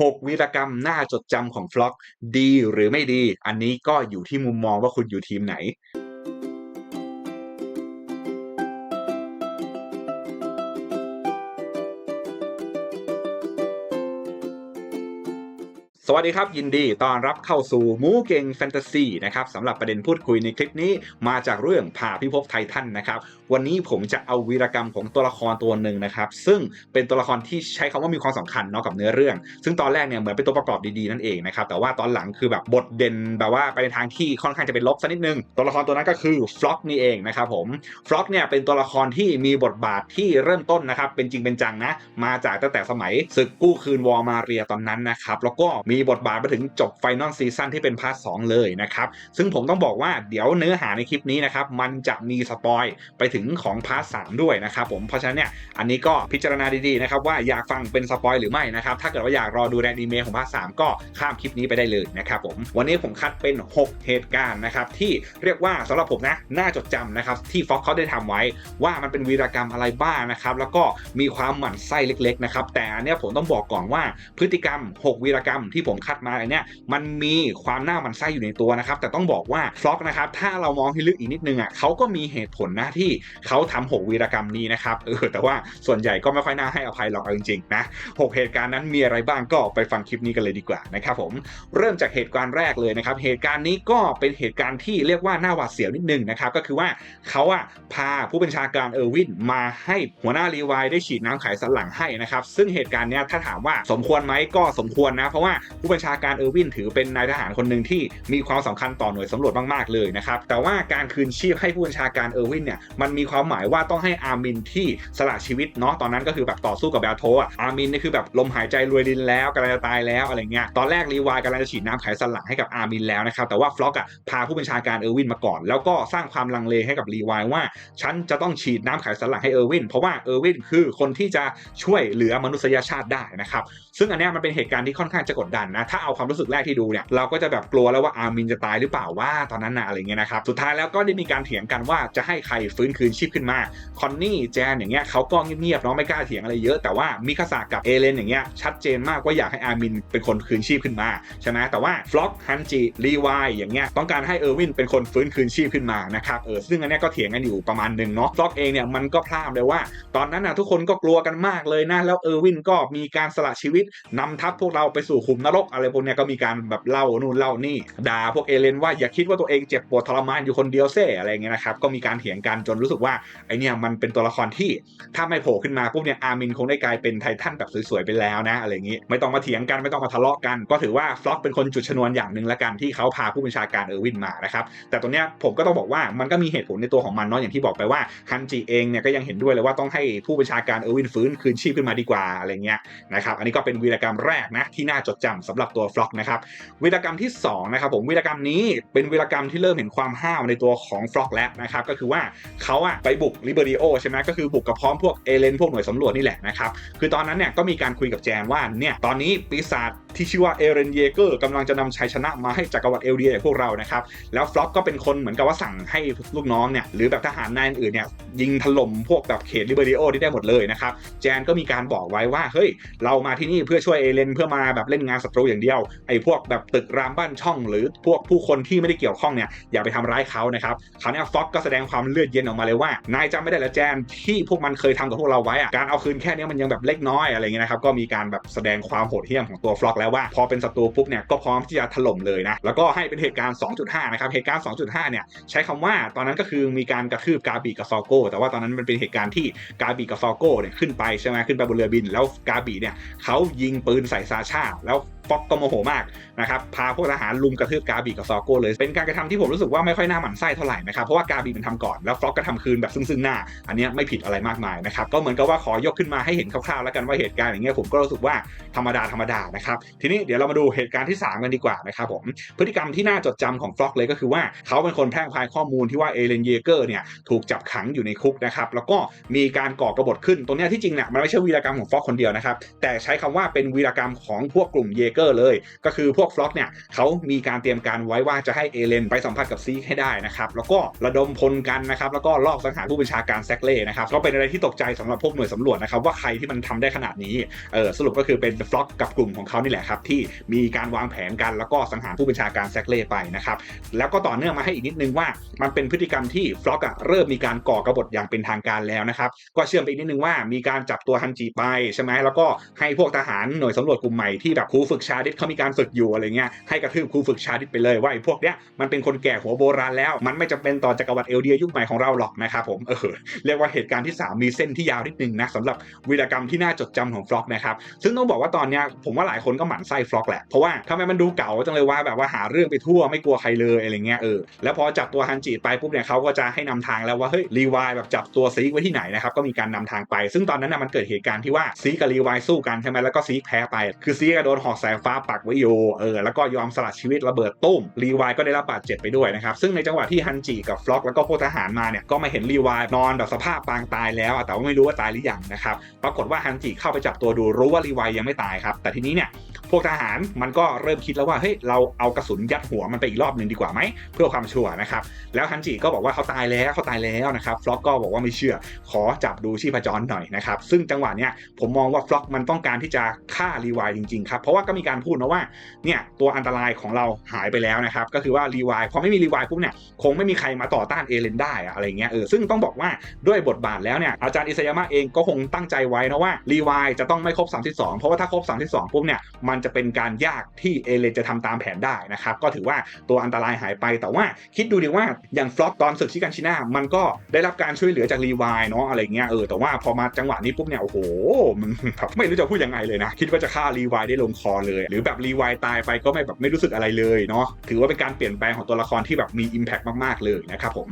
6 วีรกรรมน่าจดจำของฟล็อกดีหรือไม่ดี อันนี้ก็อยู่ที่มุมมองว่าคุณอยู่ทีมไหน วัสดีครับ ยินดีต้อนรับเข้าสู่มูเก่งแฟนตาซีนะครับสำหรับประเด็นพูดคุยในคลิปนี้มาจากเรื่องผ่าพิภพไททันนะครับ วันนี้ผมจะเอาวีรกรรมของตัวละครตัวหนึ่งนะครับ ซึ่งเป็นตัวละครที่ใช้คำว่ามีความสำคัญเนาะกับเนื้อเรื่อง ซึ่งตอนแรกเนี่ยเหมือนเป็นตัวประกอบดีๆนั่นเองนะครับ แต่ว่าตอนหลังคือแบบบทเด่นแบบว่าไปในทางที่ค่อนข้างจะเป็นลบสักนิดนึง ตัวละครตัวนั้นก็คือฟล็อกนี่เองนะครับผมฟล็อกเนี่ยเป็นตัวละครที่มีบทบาทที่เริ่มต้นนะครับเป็นจริงเป็นจังนะมาจากตั้งแต่สมัยศึกกู้คืนวอร์มาเรียตอนนั้นนะครับแล้วก็มีบทบาทมาถึงจบไฟนอลซีซั่นที่เป็นพาร์ทสเลยนะครับ ซึ่งผมต้องบอกว่าเดี๋ยวเนื้อหาในคลิปนี้นะครับมันจะมีสปอยไปถึงของพาร์ทสด้วยนะครับผมเพราะฉะนั้นเนี่ยอันนี้ก็พิจารณาดีๆนะครับว่าอยากฟังเป็นสปอยหรือไม่นะครับถ้าเกิดว่าอยากรอดูแรนดีเมของพาร์ทสก็ข้ามคลิปนี้ไปได้เลยนะครับผมวันนี้ผมคัดเป็น 6 เหตุการณ์นะครับที่เรียกว่าสำหรับผมนะน่าจดจำนะครับที่ฟ็อกเขาได้ทำไว้ว่ามันเป็นวีรกรรมอะไรบ้างนะครับแล้วก็มีความหมั่นไส้เล็กๆนะครับแต่อันนี้ผมต้องบอกก่อนว่าพฤติกรรม 6 วีรกรรมที่ผมคัดมาอันเนี้ยมันมีความน่ามันไส้อยู่ในตัวนะครับ แต่ต้องบอกว่าฟล็อกนะครับถ้าเรามองให้ลึกอีกนิดนึงอะเขาก็มีเหตุผลนะที่เขาทำหกวีรกรรมนี้นะครับเออแต่ว่าส่วนใหญ่ก็ไม่ค่อยน่าให้อภัยหรอกเอาจริงๆนะหกเหตุการณ์นั้นมีอะไรบ้างก็ไปฟังคลิปนี้กันเลยดีกว่านะครับผมเริ่มจากเหตุการณ์แรกเลยนะครับ เหตุการณ์นี้ก็เป็นเหตุการณ์ที่เรียกว่าน่าหวาดเสียวนิดนึงนะครับก็คือว่าเขาอะพาผู้บัญชาการเออร์วินมาให้หัวหน้ารีวายได้ฉีดน้ำไขสันหลังให้นะครับซึ่งเหตุการณ์เนี้ยถ้าถามว่าสมควรไหมก็สมควรนะ เพราะว่าผู้บัญชาการเออร์วินถือเป็นนายทหารคนหนึ่งที่มีความสำคัญต่อหน่วยสำรวจมากๆเลยนะครับแต่ว่าการคืนชีพให้ผู้บัญชาการเออร์วินเนี่ยมันมีความหมายว่าต้องให้อาร์มินที่สละชีวิตเนาะตอนนั้นก็คือแบบต่อสู้กับแบลโทอะอาร์มินนี่คือแบบลมหายใจรวยดินแล้วกำลังจะตายแล้วอะไรเงี้ยตอนแรกรีวายกำลังจะฉีดน้ำไขสันหลังให้กับอาร์มินแล้วนะครับแต่ว่าฟล็อกอะพาผู้บัญชาการเออร์วินมาก่อน แล้วก็สร้างความลังเลให้กับรีวายว่า ฉันจะต้องฉีดน้ำไขสันหลังให้เออร์วินเพราะว่าเออร์วินคือคนที่จะช่วยเหลือมนุษยชาติได้นะครับซึ่งอันนี้มันเป็นเหตุการณ์ที่ค่อนข้างจะกดดันนะ ถ้าเอาความรู้สึกแรกที่ดูเนี่ยเราก็จะแบบกลัวแล้วว่าอาร์มินจะตายหรือเปล่าว่าตอนนั้นนะอะไรเงี้ยนะครับสุดท้ายแล้วก็ได้มีการเถียงกันว่าจะให้ใครฟื้นคืนชีพขึ้นมาคอนนี่แจนอย่างเงี้ยเขาก็เงียบๆเนาะไม่กล้าเถียงอะไรเยอะแต่ว่ามิคาสากับเอเลนอย่างเงี้ยชัดเจนมากว่าอยากให้อาร์มินเป็นคนคืนชีพขึ้นมาใช่ไหมแต่ว่าฟล็อกฮันจิรีวายอย่างเงี้ยต้องการให้เออร์วินเป็นคนฟื้นคืนชีพขึ้นมานะครับเออซึ่งอันเนี้ยก็เถียงกันอยู่ประมาณหนึ่งเนาะฟล็อกเองเนี่ยมันก็พลาดเลยว่า ตอนนั้นนะทุกคนก็กลัวกันมากเลยนะแล้วเออร์วินก็มีการสละชีวิตนำทัพพวกเราไปสู่ขุมนรกอะไรพวกเนี้ยก็มีการแบบเล่านู่นเล่านี่ด่าพวกเอเลนว่าอย่าคิดว่าตัวเองเจ็บปวดทรมานอยู่คนเดียวเซ่อะไรเงี้ยนะครับก็มีการเถียงกันจนรู้สึกว่าไอเนี่ยมันเป็นตัวละครที่ถ้าไม่โผล่ขึ้นมาปุ๊บเนี่ยอาร์มินคงได้กลายเป็นไททันแบบสวยๆไปแล้วนะอะไรอย่างงี้ ไม่ต้องมาเถียงกันไม่ต้องมาทะเลาะกัน ก็ถือว่าฟล็อกเป็นคนจุดชนวนอย่างหนึ่งละกันที่เขาพาผู้บัญชาการเออร์วินมานะครับแต่ตัวเนี้ยผมก็ต้องบอกว่ามันก็มีเหตุผลในตัวของมันเนาะอย่างที่บอกไปว่าฮันจิเองเนี่ยก็ยังเห็นด้วยเลยว่าต้องให้ผู้บัญชาการเออร์วินฟื้นคืนชีพขึ้นมาดีกว่าอะไรเงี้ยนะครับอันนี้ก็เป็นวีรกรรมแรกนะที่น่าจดจำสำหรับตัวฟล็อกนะครับวีรกรรมที่2นะครับผมวีรกรรมนี้เป็นวีรกรรมที่เริ่มเห็นความห้าวในตัวของฟล็อกแล้วนะครับก็คือว่าเขาอะไปบุกลิเบอริโอใช่ไหมก็คือบุกกับพร้อมพวกเอเลนพวกหน่วยสำรวจนี่แหละนะครับคือตอนนั้นเนี่ยก็มีการคุยกับแจนว่าเนี่ยตอนนี้ปีศาจ ที่ชื่อว่าเอเรนเยเกอร์กำลังจะนำชัยชนะมาให้จักรวรรดิเอลเดียพวกเรานะครับ แล้วฟล็อกก็เป็นคนเหมือนกับว่าสั่งให้ลูกน้องเนี่ยหรือแบบทหารนายอื่นเนี่ยยิงถล่มพวกแบบเขตลิเบอริโอที่ได้หมดเลยนะครับแจนก็มีการบอกไว้ว่าเฮ้ยเรามาที่นี่เพื่อช่วยเอเลนเพื่อมาแบบเล่นงานศัตรูอย่างเดียวไอ้พวกแบบตึกรามบ้านช่อง หรือพวกผู้คนที่ไม่ได้เกี่ยวข้องเนี่ยอย่าไปทำร้ายเขานะครับคราวนี้ฟ็อกก็แสดงความเลือดเย็นออกมาเลยว่านายจำไม่ได้ละแจนที่พวกมันเคยทำกับพวกเราไว้อะการเอาคืนแค่นี้มันยังแบบเล็กน้อยอะไรเงี้ยนะครับก็มีการแบบแสดงความโหดเหี้ยมของตัวฟล็อกแล้วว่าพอเป็นศัตรูปุ๊บเนี่ยก็พร้อมที่จะถล่มเลยนะแล้วก็ให้เป็นเหตุการณ์ 2.5 นะครับเหตุการณ์ 2.5 เนี่ยใช้คำว่าตอนนั้นก็คือมีการกระทืบกาบีกับซอโก้แต่ว่าตอนนั้นมันเป็นเหตุการณ์ที่กาบีกับซอโก้เนี่ยขึ้นไปใช่ไหมขึ้นไปบนเรือบิน แล้วกาบีเนี่ยเขายิงปืนใส่ซาชาแล้วฟ็อกก็โมโหมากนะครับพาพวกทหารลุมกระทืบกาบีกับซอโก้เลย เป็นการกระทำที่ผมรู้สึกว่าไม่ค่อยน่าหมั่นไส้เท่าไหร่นะครับเพราะว่ากาบีมันทำก่อนแล้วฟล็อกก็ทำคืนแบบซึ่งๆหน้า อันนี้ไม่ผิดอะไรมากมายนะครับก็เหมือนกับว่าขอยกขึ้นมาให้เห็นคร่าวๆแล้วกันว่าเหตุการณ์อย่างเงี้ยผมก็รู้สึกว่าธรรมดาธรรมดานะครับทีนี้เดี๋ยวเรามาดูเหตุการณ์ที่ 3 กันดีกว่านะครับผมพฤติกรรมที่น่าจดจำของฟล็อกเลยก็คือว่าเขาเป็นคนแพร่พายข้อมูลที่ว่าเอเลนเยเกอร์เนี่ยถูกจับขังอยู่ในคุกนะครับแล้วก็มีการก่อกบฏขึ้นตรงนี้ที่จริงเนี่ยมันไม่ใช่วีรกรรมของฟล็อกคนเดียวนะครับแต่ใช้คำว่าเป็นวีรกรรมของพวกกลุ่มเยเกอร์เลย ก็คือพวกฟล็อกเนี่ยเขามีการเตรียมการไว้ว่าจะให้เอเลนไปสัมผัสกับซีให้ได้นะครับแล้วก็ระดมพลกันนะครับแล้วก็ลอบสังหารผู้บัญชาการแซกเล่นะครับก็เป็นอะไรที่ตกใจสำหรับพวกหน่วยสำรวจนะครับว่าใครที่มันทำได้ขนาดนี้เออสรุปก็คือเป็นฟล็อกกับกลุ่มของเขานี่แหละครับที่มีการวางแผนกันแล้วก็สังหารผู้บัญชาการแซกเล่ไปนะครับแล้วก็ต่อเนื่องมาให้อีกนิดนึงว่ามันเป็นพฤติกรรมที่ฟล็อกอะเริ่มมีการก่อกบฏอย่างเป็นทางการแล้วนะครับก็เชื่อมไปอีกนิดนึงว่ามีการจับตัวฮันจิไปใช่ไหมแล้วก็ให้พวกทหารหน่วยสำรวจกลุ่มใหม่ที่แบบครูฝึกชาดิสเขามีการฝึกอยู่อะไรเงี้ยให้กระทืบครูฝึกชาดิสไปเลยว่าไอ้พวกเนี้ยมันเป็นคนแก่หัวโบราณแล้ว มันไม่จำเป็นต่อจักรวรรดิเอลเดียยุคใหม่ของเราหรอกนะครับผมเออเรียกว่าเหตุการณ์ที่ 3 มีเส้นที่ยาวนิดนึงนะสำหรับวีรกรรมที่น่าจดจำของฟล็อกนะครับซึ่งต้องบอกว่าตอนเนี้ยผมว่าหลายคนก็หมั่นไส้ฟล็อกแหละเพราะว่าทำไมมันดูเก่าจังเลยว่าแบบว่าหาเรื่องไปทั่วไม่กลัวใครเลยอะไรเงี้ยเออแล้วพอจับตัวฮันจิไปปุ๊บเนี่ยเขาก็จะให้นำทางแล้วว่าเฮ้ยรีวายแบบจับตัวซีกไว้ที่ไหนนะครับก็มีการนำทางไป ซึ่งตอนนั้นนะมันเกิดเหตุการณ์ที่ว่าซีกับรีวายสู้กันใช่ไหมแล้วก็ซีกแพ้ไปคือซีกโดนหอกสายฟ้าปักไว้อยู่เออแล้วก็ยอมสละชีวิตระเบิดตุ้มรีวายก็ได้รับบาดเจ็บไปด้วยนะครับซึ่งในจังหวะที่ฮันจิกับฟล็อกแล้วก็พวกทหารมาเนี่ยก็มาเห็นรีวายนอนแบบสภาพปางตายแล้วอะแต่ว่าไม่รู้ว่าตายหรือยังนะครับปรากฏว่าฮันจิเข้าไปจับตัวดูรู้ว่ารีวายยังไม่ตายครับแต่ทีนี้เนี่ย พวกทหารมันก็เริ่มคิดแล้วว่าเฮ้ยเราเอากระสุนยัดหัวมันไปอีกรอบหนึ่งดีกว่าไหมเพื่อความชัวร์นะครับแล้วฮันจิก็บอกว่าเขาตายแล้วเขาตายแล้วนะครับฟล็อกก็บอกว่าไม่เชื่อ ขอจับดูชีพจรหน่อยนะครับซึ่งจังหวะเนี้ยผมมองว่าฟล็อกมันต้องการที่จะฆ่ารีวายจริงๆครับเพราะว่าก็มีการพูดนะว่าเนี่ยตัวอันตรายของเราหายไปแล้วนะครับก็คือว่ารีวายพอไม่มีรีวายปุ๊บเนี่ยคงไม่มีใครมาต่อต้านเอเลนได้อะไรเงี้ยเออซึ่งต้องบอกว่าด้วยบทบาทแล้วเนี่ยอาจารย์อิสยามะเองก็คงตั้งใจไว้นะว่ารีวายจะต้องไม่ครบ 32 เพราะว่าถ้าครบ 32ปุ๊บเนี่ยมันันจะเป็นการยากที่เอเลนจะทำตามแผนได้นะครับก็ถือว่าตัวอันตรายหายไป แต่ว่าคิดดูดิว่าอย่างฟล็อกตอนศึกชิกันชินามันก็ได้รับการช่วยเหลือจากรีวายเนาะอะไรเงี้ยเออแต่ว่าพอมาจังหวะนี้ปุ๊บเนี่ยโอ้โหมันแบบไม่รู้จะพูดยังไงเลยนะ คิดว่าจะฆ่ารีวายได้ลงคอเลย หรือแบบรีวายตายไปก็ไม่แบบไม่รู้สึกอะไรเลยเนาะถือว่าเป็นการเปลี่ยนแปลงของตัวละครที่แบบมี Impact มากๆเลยนะครับผม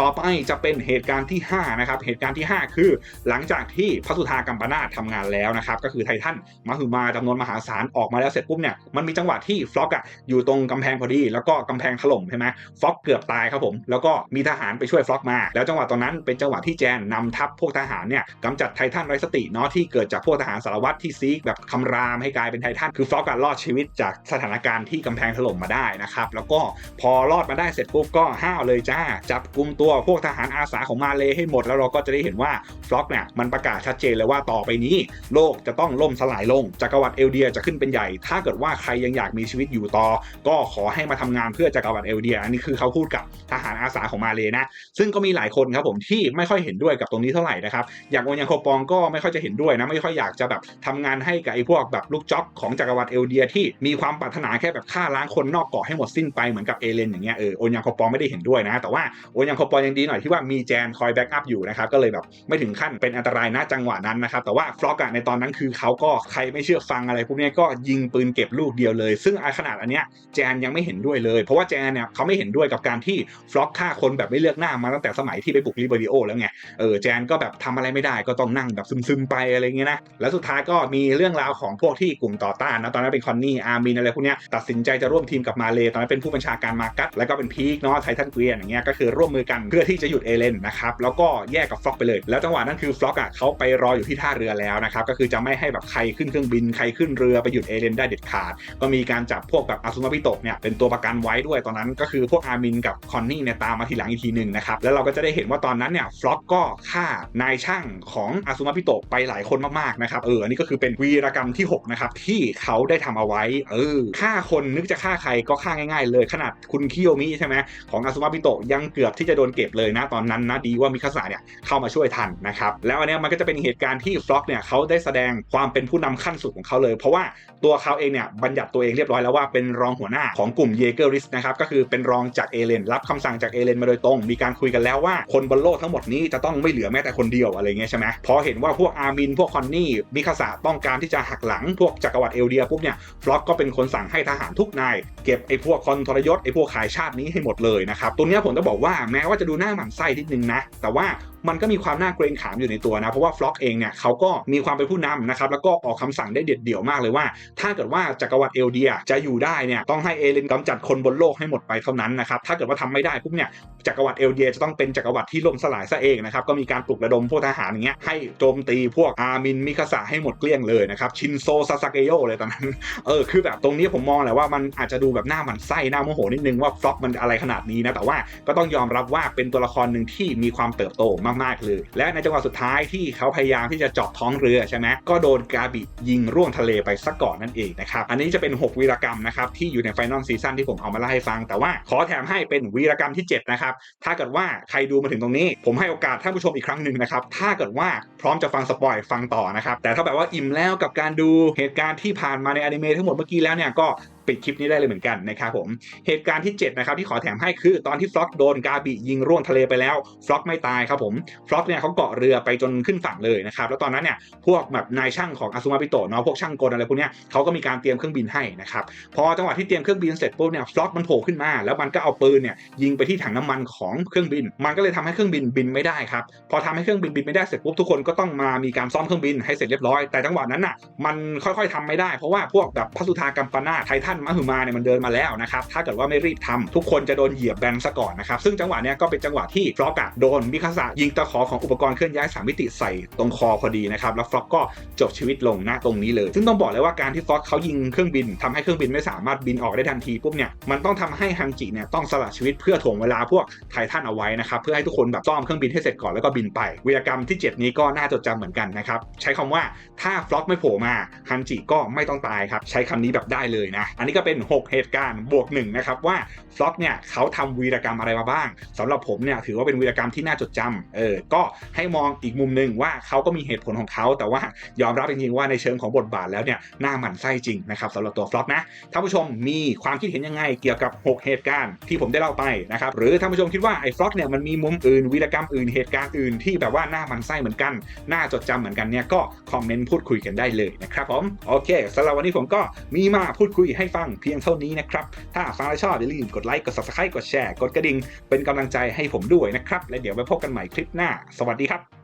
ต่อไปจะเป็นเหตุการณ์ที่5นะครับเหตุการณ์ที่ 5 คือ หลังจากที่พระสุธากัมปนาททำงานแล้วนะครับก็คือไททันมหือมาจำนวนมหาศาลออกอกมาแล้วเสร็จปุ๊บเนี่ยมันมีจังหวะที่ฟล็อกอะอยู่ตรงกำแพงพอดี แล้วก็กำแพงถล่มใช่ไหมฟล็อกเกือบตายครับผม แล้วก็มีทหารไปช่วยฟล็อกมา แล้วจังหวะตอนนั้นเป็นจังหวะที่แจนนำทัพพวกทหารเนี่ยกำจัดไททันไร้สติเนาะที่เกิดจากพวกทหารสารวัตรที่ซีกแบบคำรามให้กลายเป็นไททันคือฟล็อกการรอดชีวิตจากสถานการณ์ที่กำแพงถล่มมาได้นะครับแล้วก็พอรอดมาได้เสร็จปุ๊บก็ห้าวเลยจ้า จับกลุ่มตัวพวกทหารอาสาของมาเลให้หมด แล้วเราก็จะได้เห็นว่าฟล็อกเนี่ยมันประกาศชัดเจนเลยว่าต่อไปนี้ โลกจะต้องล่มสลายลงจักรวรรดิเอลเดียจะขึ้นเป็นใหญ่ ถ้าเกิดว่าใครยังอยากมีชีวิตอยู่ต่อ ก็ขอให้มาทำงานเพื่อจักรวรรดิเอลเดียอันนี้คือเขาพูดกับทหารอาสาของมาเลยนะ ซึ่งก็มีหลายคนครับผมที่ไม่ค่อยเห็นด้วยกับตรงนี้เท่าไหร่นะครับ อย่างโอยังโคปองก็ไม่ค่อยจะเห็นด้วยนะ ไม่ค่อยอยากจะแบบทำงานให้กับไอ้พวกแบบลูกจ็อกของจักรวรรดิเอลเดีย ที่มีความปรารถนาแค่แบบฆ่าล้างคนนอกเกาะให้หมดสิ้นไปเหมือนกับเอเลนอย่างเงี้ยเออโอนยังโคปองไม่ได้เห็นด้วยนะ แต่ว่าโอนยังโคปองยังดีหน่อยที่ว่ามีแจนคอยแบ็กอัพอยู่นะครับก็เลยแบบไม่ถึงขั้นเป็นอันตรายณจังหวะนั้นนะครับแต่ว่าฟล็อกในตอนนั้นคือเขาก็ใครไม่เชื่อฟังอะไรพวกนี้ก็ยิงปืนเก็บลูกเดียวเลย ซึ่งขนาดอันเนี้ยแจนยังไม่เห็นด้วยเลย เพราะว่าแจนเนี่ยเขาไม่เห็นด้วยกับการที่ฟล็อกฆ่าคนแบบไม่เลือกหน้ามาตั้งแต่สมัยที่ไปบุกลิเบริโอแล้วไงเออแจนก็แบบทำอะไรไม่ได้ก็ต้องนั่งแบบซึมๆไปอะไรเงี้ยนะแล้วสุดท้ายก็มีเรื่องราวของพวกที่กลุ่มต่อต้านนะตอนนั้นเป็นคอนนี่อาร์มินอะไรพวกเนี้ยตัดสินใจจะร่วมทีมกับมาเลตอนนั้นเป็นผู้บัญชาการมากัสแล้วก็เป็นพีคเนาะไททันเกวียนอย่างเงี้ยก็คือร่วมมือกันเพื่อที่จะหยุดเอเลนนะครับแล้วก็แยกกับฟล็อกไปเลย แล้วจังหวะนั้นคือฟล็อกอะเขาไปรออยู่ที่ท่าเรือแล้วนะครับก็คือจะไม่ให้แบบใครขึ้นเครื่องบินใครขึ้นเรือไปหยุดเอเลนได้เด็ดขาด ก็มีการจับพวกแบบอาซุมาพิโตะเนี่ยเป็นตัวประกันไว้ด้วยตอนนั้นก็คือพวกอาร์มินกับคอนนี่เนี่ยตามมาทีหลังอีกทีหนึ่งนะครับแล้วเราก็จะได้เห็นว่าตอนนั้นเนี่ยฟล็อกก็ฆ่านายช่างของอาซุมาพิโตะไปหลายคนมากๆนะครับเอออันนี้ก็คือเป็นวีรกรรมที่6นะครับที่เขาได้ทำเอาไว้เออฆ่าคนนึกจะฆ่าใครก็ฆ่าง่ายๆ เลยขนาดคุณคิโยมิใช่ไหมของอาซุมาพิโตะยังเกือบที่จะโดนเก็บเลยนะตอนนั้นนะดีว่ามิคาสะเนี่ยเข้ามาช่วยทันนะครับแล้วอันนี้มันก็จะเป็นเหตุการณ์ที่ฟล็อกเนี่ยเขาได้แสดงความเป็นผู้นำขั้นสุดของเขาเลย เพราะว่าตัวเขาเองเนี่ยบัญญัติตัวเองเรียบร้อยแล้วว่าเป็นรองหัวหน้าของกลุ่มเยเกอริสนะครับก็คือเป็นรองจากเอเลนรับคำสั่งจากเอเลนมาโดยตรง มีการคุยกันแล้วว่าคนบนโลกทั้งหมดนี้จะต้องไม่เหลือแม้แต่คนเดียวอะไรเงี้ยใช่ไหมพอเห็นว่าพวกอาร์มินพวกคอนนี่มิคาสะต้องการที่จะหักหลังพวกจักรวรรดิเอลเดียปุ๊บเนี่ยฟล็อกก็เป็นคนสั่งให้ทหารทุกนายเก็บไอ้พวกคอนทรยศไอ้พวกขายชาตินี้ให้หมดเลยนะครับตัวเนี้ยผมจะบอกว่าแม้ว่าจะดูหน้าหมันไส้นิดนึงนะแต่ว่า มันก็มีความน่าเกรงขามอยู่ในตัวนะ เพราะว่าฟล็อกเองเนี่ยเขาก็มีความเป็นผู้นำนะครับแล้วก็ออกคำสั่งได้เด็ดเดี่ยวมากเลยว่า ถ้าเกิดว่าจักรวรรดิเอลเดียจะอยู่ได้เนี่ยต้องให้เอเลนกำจัดคนบนโลกให้หมดไปเท่านั้นนะครับถ้าเกิดว่าทำไม่ได้ปุ๊บเนี่ยจักรวรรดิเอลเดียจะต้องเป็นจักรวรรดิที่ล่มสลายซะเองนะครับก็มีการปลุกระดมพวกทหารอย่างเงี้ยให้โจมตีพวกอามินมิคาสะให้หมดเกลี้ยงเลยนะครับชินโซซาซาเกโยเลยตอนนั้นเออคือแบบตรงนี้ผมมองแหละว่ามันอาจจะดูแบบหน้าหมันไส้หน้าโมโหนิดนึงว่าฟล็อกมันอะไรขนาดนี้นะแต่ว่าก็ต้องยอมรับว่าเป็นตัวละครหนึ่งที่มีความเติบโตมากๆเลย และในจังหวะสุดท้ายที่เขาพยายามที่จะเจาะท้องเรือใช่ไหมก็โดนกาบิยิงร่วงทะเลไปซะก่อนนั่นเองนะครับอันนี้จะเป็น 6 วีรกรรมนะครับที่อยู่ในไฟนอลซีซั่นที่ผมเอามาเล่าให้ฟัง แต่ว่าขอแถมให้เป็นวีรกรรมที่7นะครับถ้าเกิดว่าใครดูมาถึงตรงนี้ ผมให้โอกาสท่านผู้ชมอีกครั้งหนึ่งนะครับถ้าเกิดว่าพร้อมจะฟังสปอยฟังต่อนะครับแต่ถ้าแบบว่าอิ่มแล้วกับการดูเหตุการณ์ที่ผ่านมาในอนิเมะทั้งหมดเมื่อกี้แล้วเนี่ยก็ ปิดคลิปนี้ได้เลยเหมือนกันนะครับผม เหตุการณ์ที่ 7 นะครับที่ขอแถมให้คือตอนที่ฟล็อกโดนกาบิยิงร่วงทะเลไปแล้วฟล็อกไม่ตายครับผมฟล็อกเนี่ยเขาเกาะเรือไปจนขึ้นฝั่งเลยนะครับแล้วตอนนั้นเนี่ยพวกแบบนายช่างของอาซูมาปิโตะเนาะพวกช่างกลอะไรพวกเนี้ยเขาก็มีการเตรียมเครื่องบินให้นะครับพอจังหวะที่เตรียมเครื่องบินเสร็จปุ๊บเนี่ยฟล็อกมันโผล่ขึ้นมา แล้วมันก็เอาปืนเนี่ยยิงไปที่ถังน้ำมันของเครื่องบิน มันก็เลยทำให้เครื่องบินบินไม่ได้ครับพอทำให้เครื่องบินบินไม่ได้เสร็จปุ๊บทุกคนก็ต้องมามีการซ่อมเครื่องบินให้เสร็จเรียบร้อยแต่จังหวะนั้นน่ะมันค่อยๆทำไม่ได้เพราะว่าพวกแบบพัสุธากัมปนาไททันมหึมาเนี่ยมันเดินมาแล้วนะครับถ้าเกิดว่าไม่รีบทำทุกคนจะโดนเหยียบแบนซะก่อนนะครับซึ่งจังหวะเนี้ยก็เป็นจังหวะที่ฟล็อกอะโดนมิคาสะยิงตะขอของอุปกรณ์เคลื่อนย้ายสามมิติใส่ตรงคอพอดีนะครับแล้วฟล็อกก็จบชีวิตลงณตรงนี้เลย ซึ่งต้องบอกเลยว่าการที่ฟล็อกเขายิงเครื่องบินทำให้เครื่องบินไม่สามารถบินออกได้ทันทีปุ๊บเนี่ยมันต้องทำให้ฮันจิเนี่ยต้องสละชีวิตเพื่อถ่วงเวลาพวกไททันเอาไว้นะครับเพื่อให้ทุกคนแบบซ่อมเครื่องบินให้เสร็จก่อนแล้วก็บินไปวีรกรรมที่ 7 นี้ก็น่าจดจำเหมือนกันนะครับใช้คำว่าถ้าฟล็อกไม่โผล่มาฮันจิก็ไม่ต้องตายครับใช้คำนี้แบบได้เลยนะอันนี้ก็เป็น 6 เหตุการณ์บวกหนึ่งนะครับว่าฟล็อกเนี่ยเขาทำวีรกรรมอะไรมาบ้างสำหรับผมเนี่ยถือว่าเป็นวีรกรรมที่น่าจดจำเออก็ให้มองอีกมุมหนึ่งว่าเขาก็มีเหตุผลของเขาแต่ว่ายอมรับจริงๆว่าในเชิงของบทบาทแล้วเนี่ยหน้าหมันไส้จริงนะครับสำหรับตัวฟล็อกนะท่านผู้ชมมีความคิดเห็นยังไงเกี่ยวกับ 6 เหตุการณ์ที่ผมได้เล่าไปนะครับหรือท่านผู้ชมคิดว่าไอ้ฟล็อกเนี่ยมันมีมุมอื่นวีรกรรมอื่นเหตุการณ์อื่นที่แบบว่าหน้ามันไส้เหมือนกันน่าจดจำเหมือนกันเนี่ยก็คอมเมนต์พูดคุยกันได้เลยนะครับผมโอเคสำหรับวันนี้ผมก็มีมาพูดคุยให้ฟังเพียงเท่านี้นะครับ ถ้าฟังแล้วชอบอย่าลืมกดไลค์กด subscribe กดแชร์กดกระดิ่งเป็นกำลังใจให้ผมด้วยนะครับ และเดี๋ยวไปพบกันใหม่คลิปหน้า สวัสดีครับ